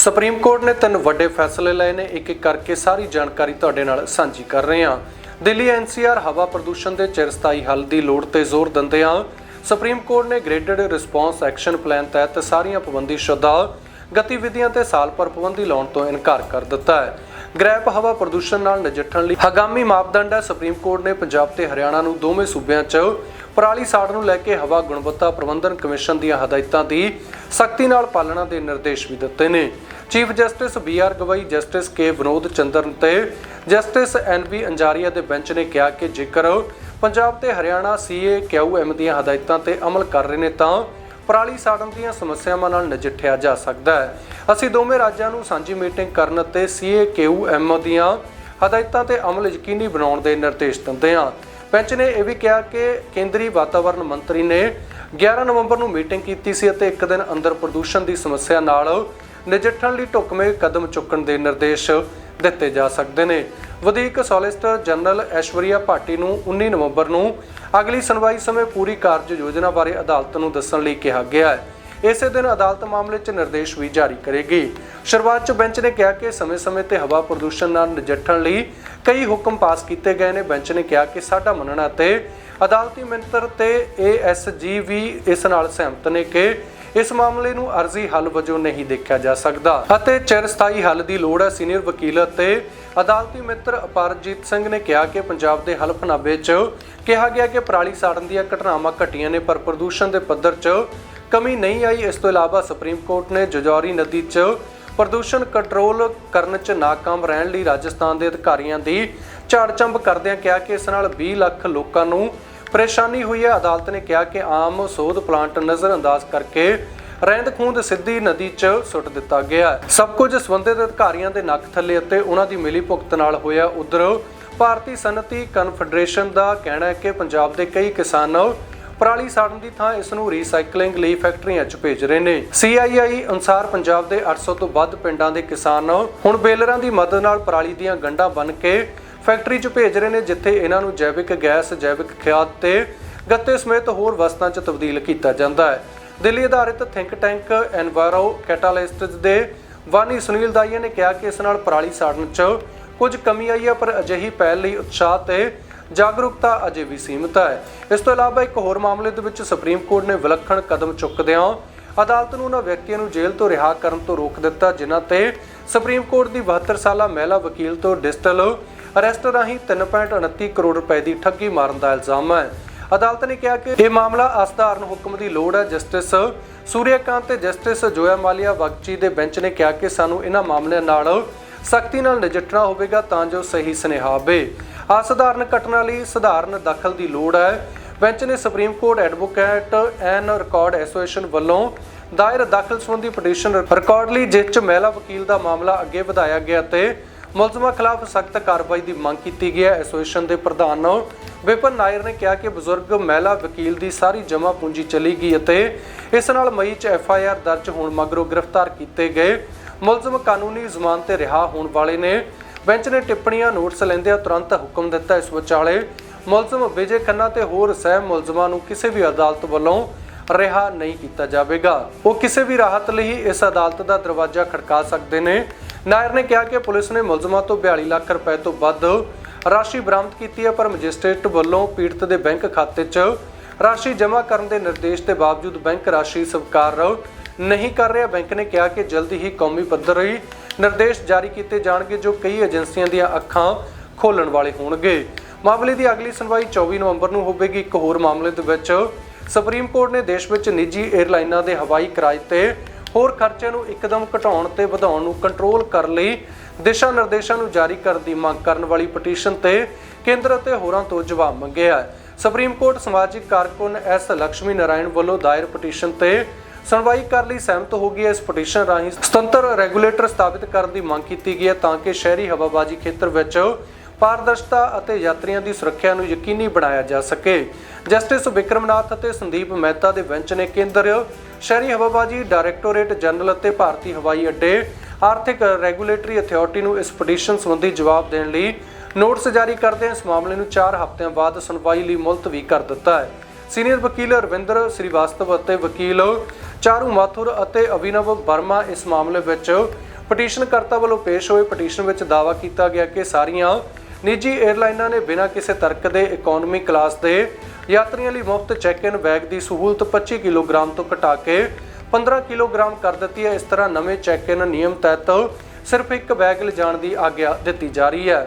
Supreme Court ਨੇ ਤਿੰਨ ਵੱਡੇ ਫੈਸਲੇ ਲਏ ਨੇ ਇੱਕ ਇੱਕ ਕਰਕੇ ਸਾਰੀ ਜਾਣਕਾਰੀ ਤੁਹਾਡੇ ਨਾਲ ਸਾਂਝੀ ਕਰ ਰਹੇ ਹਾਂ। ਦਿੱਲੀ ਐਨਸੀਆਰ ਹਵਾ ਪ੍ਰਦੂਸ਼ਣ ਦੇ ਚਿਰਸਥਾਈ ਹੱਲ ਦੀ ਲੋੜ ਤੇ ਜ਼ੋਰ ਦਿੰਦਿਆਂ ਸੁਪਰੀਮ ਕੋਰਟ ਨੇ ਗ੍ਰੇਡਡ ਰਿਸਪੌਂਸ ਐਕਸ਼ਨ ਪਲਾਨ ਤਹਿਤ ਸਾਰੀਆਂ ਪਾਬੰਦੀਸ਼ੁਦਾ ਗਤੀਵਿਧੀਆਂ ਤੇ ਸਾਲ ਭਰ ਪਾਬੰਦੀ ਲਾਉਣ ਤੋਂ ਇਨਕਾਰ ਕਰ ਦਿੱਤਾ ਹੈ। ਗ੍ਰੈਪ ਹਵਾ ਪ੍ਰਦੂਸ਼ਣ ਨਾਲ ਨਜਿੱਠਣ ਲਈ ਹਗਾਮੀ ਮਾਪਦੰਡ ਹੈ। ਸੁਪਰੀਮ ਕੋਰਟ ਨੇ ਪੰਜਾਬ ਤੇ ਹਰਿਆਣਾ ਨੂੰ ਦੋਵੇਂ ਸੂਬਿਆਂ 'ਚ ਪਰਾਲੀ ਸਾੜ ਨੂੰ ਲੈ ਕੇ ਹਵਾ ਗੁਣਵੱਤਾ ਪ੍ਰਬੰਧਨ ਕਮਿਸ਼ਨ ਦੀਆਂ ਹਦਾਇਤਾਂ ਦੀ ਸਖਤੀ ਨਾਲ ਪਾਲਣਾ ਦੇ ਨਿਰਦੇਸ਼ ਵੀ ਦਿੱਤੇ ਨੇ। Chief justice B R Gavai, justice K Vinod Chandran ਤੇ ਜਸਟਿਸ ਐਨ ਬੀ ਅੰਜਾਰੀਆ ਦੇ ਬੈਂਚ ਨੇ ਕਿਹਾ ਕਿ ਜੇਕਰ ਪੰਜਾਬ ਤੇ ਹਰਿਆਣਾ ਸੀਏ ਕਿਊਐਮ ਦੀਆਂ ਹਦਾਇਤਾਂ ਤੇ ਅਮਲ ਕਰ ਰਹੇ ਨੇ ਤਾਂ ਪਰਾਲੀ ਸਾੜਨ ਦੀਆਂ ਸਮੱਸਿਆਵਾਂ ਨਾਲ ਨਜਿੱਠਿਆ ਜਾ ਸਕਦਾ ਹੈ। ਅਸੀਂ ਦੋਵੇਂ ਰਾਜਾਂ ਨੂੰ ਸਾਂਝੀ ਮੀਟਿੰਗ ਕਰਨ ਅਤੇ ਸੀਏਕਿਊਐਮ ਦੀਆਂ ਹਦਾਇਤਾਂ ਤੇ ਅਮਲ ਯਕੀਨੀ ਬਣਾਉਣ ਦੇ ਨਿਰਦੇਸ਼ ਦਿੰਦੇ ਹਾਂ। ਬੈਂਚ ਨੇ ਇਹ ਵੀ ਕਿਹਾ ਕਿ ਕੇਂਦਰੀ ਵਾਤਾਵਰਣ ਮੰਤਰੀ ਨੇ 11 ਨਵੰਬਰ ਨੂੰ ਮੀਟਿੰਗ ਕੀਤੀ ਸੀ ਅਤੇ ਇੱਕ ਦਿਨ ਅੰਦਰ ਪ੍ਰਦੂਸ਼ਣ ਦੀ ਸਮੱਸਿਆ ਨਾਲ ਨਜਿੱਠਣ ਲਈ ਢੁਕਵੇਂ ਕਦਮ ਚੁੱਕਣ ਦੇ ਨਿਰਦੇਸ਼ ਦਿੱਤੇ ਜਾ ਸਕਦੇ ਨੇ। ਵਧੀਕ ਸੋਲਿਸਟਰ ਜਨਰਲ ਐਸ਼ਵਰੀਆ ਭਾਟੀ ਨੂੰ 19 ਨਵੰਬਰ ਨੂੰ ਅਗਲੀ ਸੁਣਵਾਈ ਸਮੇਂ ਪੂਰੀ ਕਾਰਜ ਯੋਜਨਾ ਬਾਰੇ ਅਦਾਲਤ ਨੂੰ ਦੱਸਣ ਲਈ ਕਿਹਾ ਗਿਆ ਹੈ। ਇਸੇ ਦਿਨ ਅਦਾਲਤ ਮਾਮਲੇ 'ਚ ਨਿਰਦੇਸ਼ ਵੀ ਜਾਰੀ ਕਰੇਗੀ। ਸ਼ੁਰੂਆਤ 'ਚ ਬੈਂਚ ਨੇ ਕਿਹਾ ਕਿ ਸਮੇਂ-ਸਮੇਂ ਤੇ ਹਵਾ ਪ੍ਰਦੂਸ਼ਣ ਨਾਲ ਨਜਿੱਠਣ ਲਈ ਕਈ ਹੁਕਮ ਪਾਸ ਕੀਤੇ ਗਏ ਨੇ। ਬੈਂਚ ਨੇ ਕਿਹਾ ਕਿ ਸਾਡਾ ਮੰਨਣਾ ਤੇ ਅਦਾਲਤੀ ਮੰਤਰ ਤੇ ਏਐਸਜੀ ਵੀ ਇਸ ਨਾਲ ਸਹਿਮਤ ਨੇ ਕਿ ਇਸ ਮਾਮਲੇ ਨੂੰ ਅਰਜ਼ੀ ਹੱਲ ਵਜੋਂ ਨਹੀਂ ਦੇਖਿਆ ਜਾ ਸਕਦਾ। ਅਤੇ ਚਿਰਸਥਾਈ ਹੱਲ ਦੀ ਲੋੜ ਹੈ, ਸੀਨੀਅਰ ਵਕੀਲ ਅਤੇ ਅਦਾਲਤੀ ਮਿੱਤਰ ਅਪਰਜੀਤ ਸਿੰਘ ਨੇ ਕਿਹਾ ਕਿ ਪੰਜਾਬ ਦੇ ਹਲਫਨਾਮੇ 'ਚ ਕਿਹਾ ਗਿਆ ਕਿ ਪਰਾਲੀ ਸਾੜਨ ਦੀਆਂ ਘਟਨਾਵਾਂ ਘਟੀਆਂ ਨੇ, ਪਰ ਪ੍ਰਦੂਸ਼ਣ ਦੇ ਪੱਧਰ 'ਚ ਕਮੀ ਨਹੀਂ ਆਈ। ਇਸ ਤੋਂ ਇਲਾਵਾ ਸੁਪਰੀਮ ਕੋਰਟ ਨੇ ਜਜੌਰੀ ਨਦੀ 'ਚ ਪ੍ਰਦੂਸ਼ਣ ਕੰਟਰੋਲ ਕਰਨ 'ਚ ਨਾਕਾਮ ਰਹਿਣ ਲਈ ਰਾਜਸਥਾਨ ਦੇ ਅਧਿਕਾਰੀਆਂ ਦੀ ਝਾੜਚੰਬ ਕਰਦਿਆਂ ਕਿਹਾ ਕਿ ਇਸ ਨਾਲ 20 ਲੱਖ ਲੋਕਾਂ ਨੂੰ ਪਰੇਸ਼ਾਨੀ ਹੋਈ ਹੈ। ਅਦਾਲਤ ਨੇ ਕਿਹਾ ਕਿ ਆਮ ਸੋਧ ਪਲਾਂਟ ਨਜ਼ਰਅੰਦਾਜ਼ ਕਰਕੇ ਰਹਿੰਦ ਖੂੰਦ ਸਿੱਧੀ ਨਦੀ 'ਚ ਸੁੱਟ ਦਿੱਤਾ ਗਿਆ ਸਭ ਕੁਝ ਸੰਬੰਧਿਤ ਅਧਿਕਾਰੀਆਂ ਦੇ ਨੱਕ ਥੱਲੇ ਅਤੇ ਉਹਨਾਂ ਦੀ ਮਿਲੀ ਭੁਗਤ ਨਾਲ ਹੋਇਆ ਉਧਰ ਭਾਰਤੀ ਸਨਅਤੀ ਕਨਫੈਡਰੇਸ਼ਨ ਦਾ ਕਹਿਣਾ ਹੈ ਕਿ ਪੰਜਾਬ ਦੇ ਕਈ ਕਿਸਾਨ ਪਰਾਲੀ ਸਾੜਨ ਦੀ ਥਾਂ ਇਸ ਨੂੰ ਰੀਸਾਈਕਲਿੰਗ ਲਈ ਫੈਕਟਰੀਆਂ 'ਚ ਭੇਜ ਰਹੇ ਨੇ। CII ਅਨੁਸਾਰ ਪੰਜਾਬ ਦੇ 800 ਤੋਂ ਵੱਧ ਪਿੰਡਾਂ ਦੇ ਕਿਸਾਨ ਹੁਣ ਬੇਲਰਾਂ ਦੀ ਮਦਦ ਨਾਲ ਪਰਾਲੀ ਦੀਆਂ ਗੰਢਾਂ ਬਨ ਕੇ ਫੈਕਟਰੀ 'ਚ ਭੇਜ ਰਹੇ ਨੇ, ਜਿੱਥੇ ਇਹਨਾਂ ਨੂੰ ਜੈਵਿਕ ਗੈਸ, ਜੈਵਿਕ ਖਾਦ ਤੇ ਗੱਤੇ ਸਮੇਤ ਹੋਰ ਵਸਤਾਂ 'ਚ ਤਬਦੀਲ ਕੀਤਾ ਜਾਂਦਾ ਹੈ। ਦਿੱਲੀ ਆਧਾਰਿਤ ਥਿੰਕ ਟੈਂਕ ਐਨਵਾਇਰੋ ਕੈਟਾਲਿਸਟਸ ਦੇ ਵਾਨੀ ਸੁਨੀਲ ਦਾਈਆ ਨੇ ਕਿਹਾ ਕਿ ਇਸ ਨਾਲ ਪਰਾਲੀ ਸਾੜਨ 'ਚ ਕੁਝ ਕਮੀ ਆਈ ਹੈ, ਪਰ ਅਜਿਹੀ ਪਹਿਲ ਲਈ ਉਤਸ਼ਾਹ ਤੇ ਜਾਗਰੂਕਤਾ ਅਜੇ ਵੀ ਸੀਮਤ ਹੈ। ਇਸ ਤੋਂ ਇਲਾਵਾ ਇੱਕ ਹੋਰ ਮਾਮਲੇ ਦੇ ਵਿੱਚ ਸੁਪਰੀਮ ਕੋਰਟ ਨੇ ਵਿਲੱਖਣ ਕਦਮ ਚੁੱਕਦਿਆਂ ਅਦਾਲਤ ਨੂੰ ਉਹਨਾਂ ਵਿਅਕਤੀਆਂ ਨੂੰ ਜੇਲ੍ਹ ਤੋਂ ਰਿਹਾ ਕਰਨ ਤੋਂ ਰੋਕ ਦਿੱਤਾ, ਜਿਨ੍ਹਾਂ ਤੇ ਸੁਪਰੀਮ ਕੋਰਟ ਦੀ 72 ਸਾਲਾ ਮਹਿਲਾ ਵਕੀਲ ਤੋਂ ਡਿਜੀਟਲ ਅਰੈਸਟ ਰਾਹੀਂ 3.29 ਕਰੋੜ ਰੁਪਏ ਦੀ ਠੱਗੀ ਮਾਰਨ ਦਾ ਇਲਜ਼ਾਮ ਹੈ। ਅਦਾਲਤ ਨੇ ਕਿਹਾ ਕਿ ਇਹ ਮਾਮਲਾ ਅਸਧਾਰਨ ਹੁਕਮ ਦੀ ਲੋੜ ਹੈ। ਜਸਟਿਸ ਸੂਰਿਆਕਾਂਤ ਤੇ ਜਸਟਿਸ ਜੋਇਆ ਮਾਲੀਆ ਵਕਚੀ ਦੇ ਬੈਂਚ ਨੇ ਕਿਹਾ ਕਿ ਸਾਨੂੰ ਇਹਨਾਂ ਮਾਮਲਿਆਂ ਨਾਲ ਸਖਤੀ ਨਾਲ ਨਜਿੱਠਣਾ ਹੋਵੇਗਾ ਤਾਂ ਜੋ ਸਹੀ ਸੁਨੇਹਾ ਆਵੇ। ਅਸਧਾਰਨ ਘਟਨਾ ਲਈ ਸਧਾਰਨ ਦਖਲ ਦੀ ਲੋੜ ਹੈ। ਬੈਂਚ ਨੇ supreme court advocate on record association ਵੱਲੋਂ ਦਾਇਰ ਦਾਖਲ ਸੰਬੰਧੀ ਪਟੀਸ਼ਨ ਰਿਕਾਰਡ ਲਈ ਜਿਸ 'ਚ ਮਹਿਲਾ ਵਕੀਲ ਦਾ ਮਾਮਲਾ ਅੱਗੇ ਵਧਾਇਆ ਗਿਆ ਤੇ ਮੁਲਜ਼ਮਾਂ ਖਿਲਾਫ ਸਖਤ ਕਾਰਵਾਈ ਦੀ ਮੰਗ ਕੀਤੀ ਗਈ ਹੈ। ਐਸੋਸੀਏਸ਼ਨ ਦੇ ਪ੍ਰਧਾਨ ਵਿਪਨ ਨਾਇਰ ਨੇ ਕਿਹਾ ਕਿ ਬਜ਼ੁਰਗ ਮਹਿਲਾ ਵਕੀਲ ਦੀ ਸਾਰੀ ਜਮ੍ਹਾਂ ਪੂੰਜੀ ਚਲੀ ਗਈ ਅਤੇ ਇਸ ਨਾਲ ਮਈ 'ਚ ਐਫ ਆਈ ਆਰ ਦਰਜ ਹੋਣ ਮਗਰੋਂ ਗ੍ਰਿਫਤਾਰ ਕੀਤੇ ਗਏ। ਮੁਲਜ਼ਮ ਕਾਨੂੰਨੀ ਜ਼ਮਾਨਤ ਤੇ ਰਿਹਾ ਹੋਣ ਵਾਲੇ ਨੇ। ਬੈਂਚ ਨੇ ਟਿੱਪਣੀਆਂ, ਨੋਟਸ ਲੈਂਦਿਆਂ ਤੁਰੰਤ ਹੁਕਮ ਦਿੱਤਾ ਇਸ ਵਿਚਾਲੇ। ਮੁਲਜ਼ਮ ਵਿਜੇ ਖੰਨਾ ਤੇ ਹੋਰ ਸਹਿ ਮੁਲਜ਼ਮਾਂ ਨੂੰ ਕਿਸੇ ਵੀ ਅਦਾਲਤ ਵੱਲੋਂ ਰਿਹਾ ਨਹੀਂ ਕੀਤਾ ਜਾਵੇਗਾ। ਉਹ ਕਿਸੇ ਵੀ ਰਾਹਤ ਲਈ ਇਸ ਅਦਾਲਤ ਦਾ ਦਰਵਾਜ਼ਾ ਖੜਕਾ ਸਕਦੇ ਨੇ। ਨਾਇਰ ਨੇ ਕਿਹਾ ਕਿ ਪੁਲਿਸ ਨੇ ਮੁਲਜ਼ਮਾਂ ਤੋਂ 42 ਲੱਖ ਰੁਪਏ ਤੋਂ ਵੱਧ ਰਾਸ਼ੀ ਬਰਾਮਦ ਕੀਤੀ ਹੈ, ਪਰ ਮੈਜਿਸਟ੍ਰੇਟ ਵੱਲੋਂ ਪੀੜਤ ਦੇ ਬੈਂਕ ਖਾਤੇ 'ਚ ਰਾਸ਼ੀ ਜਮ੍ਹਾਂ ਕਰਨ ਦੇ ਨਿਰਦੇਸ਼ ਦੇ ਬਾਵਜੂਦ ਬੈਂਕ ਰਾਸ਼ੀ ਸਵੀਕਾਰ ਨਹੀਂ ਕਰ ਰਿਹਾ। ਬੈਂਕ ਨੇ ਕਿਹਾ ਕਿ ਜਲਦੀ ਹੀ ਕੌਮੀ ਪੱਧਰ ਹੀ ਨਿਰਦੇਸ਼ ਜਾਰੀ ਕੀਤੇ ਜਾਣਗੇ, ਜੋ ਕਈ ਏਜੰਸੀਆਂ ਦੀਆਂ ਅੱਖਾਂ ਖੋਲਣ ਵਾਲੇ ਹੋਣਗੇ। ਮਾਮਲੇ ਦੀ ਅਗਲੀ ਸੁਣਵਾਈ 24 ਨਵੰਬਰ ਨੂੰ ਹੋਵੇਗੀ। ਇੱਕ ਹੋਰ ਮਾਮਲੇ ਦੇ ਵਿੱਚ ਸੁਪਰੀਮ ਕੋਰਟ ਨੇ ਦੇਸ਼ ਵਿੱਚ ਨਿੱਜੀ 에ਅਰਲਾਈਨਾਂ ਦੇ ਹਵਾਈ ਕਿਰਾਏ ਤੇ ਹੋਰ ਖਰਚਿਆਂ ਨੂੰ ਇੱਕਦਮ ਘਟਾਉਣ ਤੇ ਵਧਾਉਣ ਨੂੰ ਕੰਟਰੋਲ ਕਰਨ ਲਈ, ਦਿਸ਼ਾ ਨਿਰਦੇਸ਼ਾਂ ਨੂੰ ਜਾਰੀ ਕਰਨ ਦੀ ਮੰਗ ਕਰਨ ਵਾਲੀ ਪਟੀਸ਼ਨ ਤੇ ਕੇਂਦਰ ਅਤੇ ਹੋਰਾਂ ਤੋਂ ਜਵਾਬ ਮੰਗਿਆ ਹੈ। ਸੁਪਰੀਮ ਕੋਰਟ ਸਮਾਜਿਕ ਕਾਰਕੁਨ ਐਸ ਲక్ష్ਮੀ ਨਾਰਾਇਣ ਵੱਲੋਂ ਦਾਇਰ ਪਟੀਸ਼ਨ ਤੇ ਸੁਣਵਾਈ ਕਰਨ ਲਈ ਸਹਿਮਤ ਹੋ ਗਈ ਹੈ। ਇਸ ਪਟੀਸ਼ਨ ਰਾਹੀਂ ਸੁਤੰਤਰ ਰੈਗੂਲੇਟਰ ਸਥਾਪਿਤ ਕਰਨ ਦੀ ਮੰਗ ਕੀਤੀ ਗਈ ਹੈ ਤਾਂ ਕਿ ਸ਼ਹਿਰੀ ਹਵਾਬਾਜ਼ੀ ਖੇਤਰ ਵਿੱਚ ਪਾਰਦਰਸ਼ਤਾ ਅਤੇ ਯਾਤਰੀਆਂ ਦੀ ਸੁਰੱਖਿਆ ਨੂੰ ਯਕੀਨੀ ਬਣਾਇਆ ਜਾ ਸਕੇ। ਜਸਟਿਸ ਵਿਕਰਮਨਾਥ ਅਤੇ ਸੰਦੀਪ ਮਹਿਤਾ ਦੇ ਬੈਂਚ ਨੇ ਕੇਂਦਰ ਸ਼ਹਿਰੀ ਹਵਾਬਾਜ਼ੀ ਡਾਇਰੈਕਟੋਰੇਟ ਜਨਰਲ ਅਤੇ ਭਾਰਤੀ ਹਵਾਈ ਅੱਡੇ ਆਰਥਿਕ ਰੈਗੂਲੇਟਰੀ ਅਥਾਰਟੀ ਨੂੰ ਇਸ ਪਟੀਸ਼ਨ ਸੰਬੰਧੀ ਜਵਾਬ ਦੇਣ ਲਈ ਨੋਟਿਸ ਜਾਰੀ ਕਰਦੇ ਇਸ ਮਾਮਲੇ ਨੂੰ 4 ਹਫ਼ਤਿਆਂ ਬਾਅਦ ਸੁਣਵਾਈ ਲਈ ਮੁਲਤਵੀ ਕਰ ਦਿੱਤਾ ਹੈ। ਸੀਨੀਅਰ ਵਕੀਲ ਰਵਿੰਦਰ ਸ੍ਰੀਵਾਸਤਵ ਅਤੇ ਵਕੀਲ ਚਾਰੂ ਮਾਥੁਰ ਅਤੇ ਅਭਿਨਵ ਵਰਮਾ ਇਸ ਮਾਮਲੇ ਵਿੱਚ ਪਟੀਸ਼ਨਕਰਤਾ ਵੱਲੋਂ ਪੇਸ਼ ਹੋਏ ਪਟੀਸ਼ਨ ਵਿੱਚ ਦਾਅਵਾ ਕੀਤਾ ਗਿਆ ਕਿ ਸਾਰੀਆਂ ਨਿੱਜੀ 에ਅਰਲਾਈਨਾਂ ਨੇ ਬਿਨਾਂ ਕਿਸੇ ਤਰਕ ਦੇ ਇਕਨੋਮੀ ਕਲਾਸ ਦੇ ਯਾਤਰੀਆਂ ਲਈ ਮੁਫਤ ਚੈੱਕ-ਇਨ ਬੈਗ ਦੀ ਸਹੂਲਤ 25 ਕਿਲੋਗ੍ਰਾਮ ਤੋਂ ਘਟਾ ਕੇ 15 ਕਿਲੋਗ੍ਰਾਮ ਕਰ ਦਿੱਤੀ ਹੈ। ਇਸ ਤਰ੍ਹਾਂ ਨਵੇਂ ਚੈੱਕ-ਇਨ ਨਿਯਮ ਤਹਿਤ ਸਿਰਫ ਇੱਕ ਬੈਗ ਲਿਜਾਣ ਦੀ ਆਗਿਆ ਦਿੱਤੀ ਜਾ ਰਹੀ ਹੈ।